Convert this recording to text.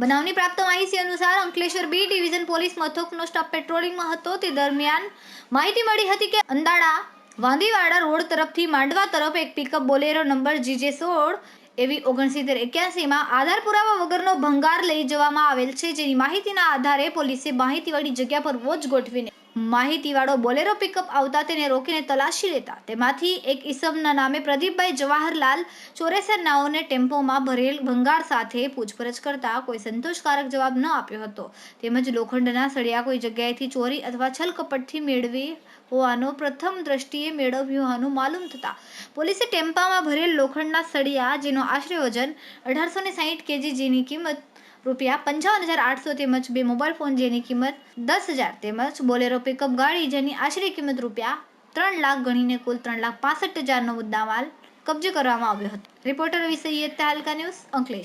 બનાવની પ્રાપ્ત માહિતી અનુસાર અંકલેશ્વર બી ડિવિઝન પોલીસ મથકનો સ્ટાફ પેટ્રોલિંગમાં હતો. તે દરમિયાન માહિતી મળી હતી કે અંદાડા વાંદીવાડા રોડ તરફથી માંડવા તરફ એક પિકઅપ બોલેરો નંબર જીજે સોળ એવી ઓગણસિત્તેર એક્યાસીમાં આધાર પુરાવા વગરનો ભંગાર લઈ જવામાં આવેલ છે. જેની માહિતીના આધારે પોલીસે માહિતીવાળી જગ્યા પર વોચ ગોઠવીને માહિતીવાળો બોલેરો પિકઅપ આવતા તેને રોકીને તલાશી લેતા. તેમાંથી એક ઈસમના નામે પ્રદીપભાઈ જવાહરલાલ ચોરેસર નાઓને ટેમ્પોમાં ભરેલ ભંગાર સાથે પૂછપરછ કરતા કોઈ સંતોષકારક જવાબ ન આપ્યો હતો. તેમજ લોખંડના સળિયા કોઈ જગ્યાએથી ચોરી અથવા છલકપટથી મેળવી હોવાનો પ્રથમ દ્રષ્ટિએ મેળવ્યું હોવાનું માલુમ થતા. પોલીસે ટેમ્પામાં ભરેલ લોખંડના સળિયા, જેનો આશરે વજન અઢારસો ને સાહીઠ કેજી જેની કિંમત રૂપિયા પંચાવન હજાર આઠસો તેમજ બે મોબાઈલ ફોન જેની કિંમત દસ હજાર તેમજ બોલેરો પિકઅપ ગાડી જેની આશરે કિંમત રૂપિયા ત્રણ લાખ ગણીને કુલ ત્રણ લાખ પાસઠ હજારનો મુદ્દામાલ કબજે કરવામાં આવ્યો હતો. રિપોર્ટર વિષય તાલકા ન્યૂઝ અંકલેશ.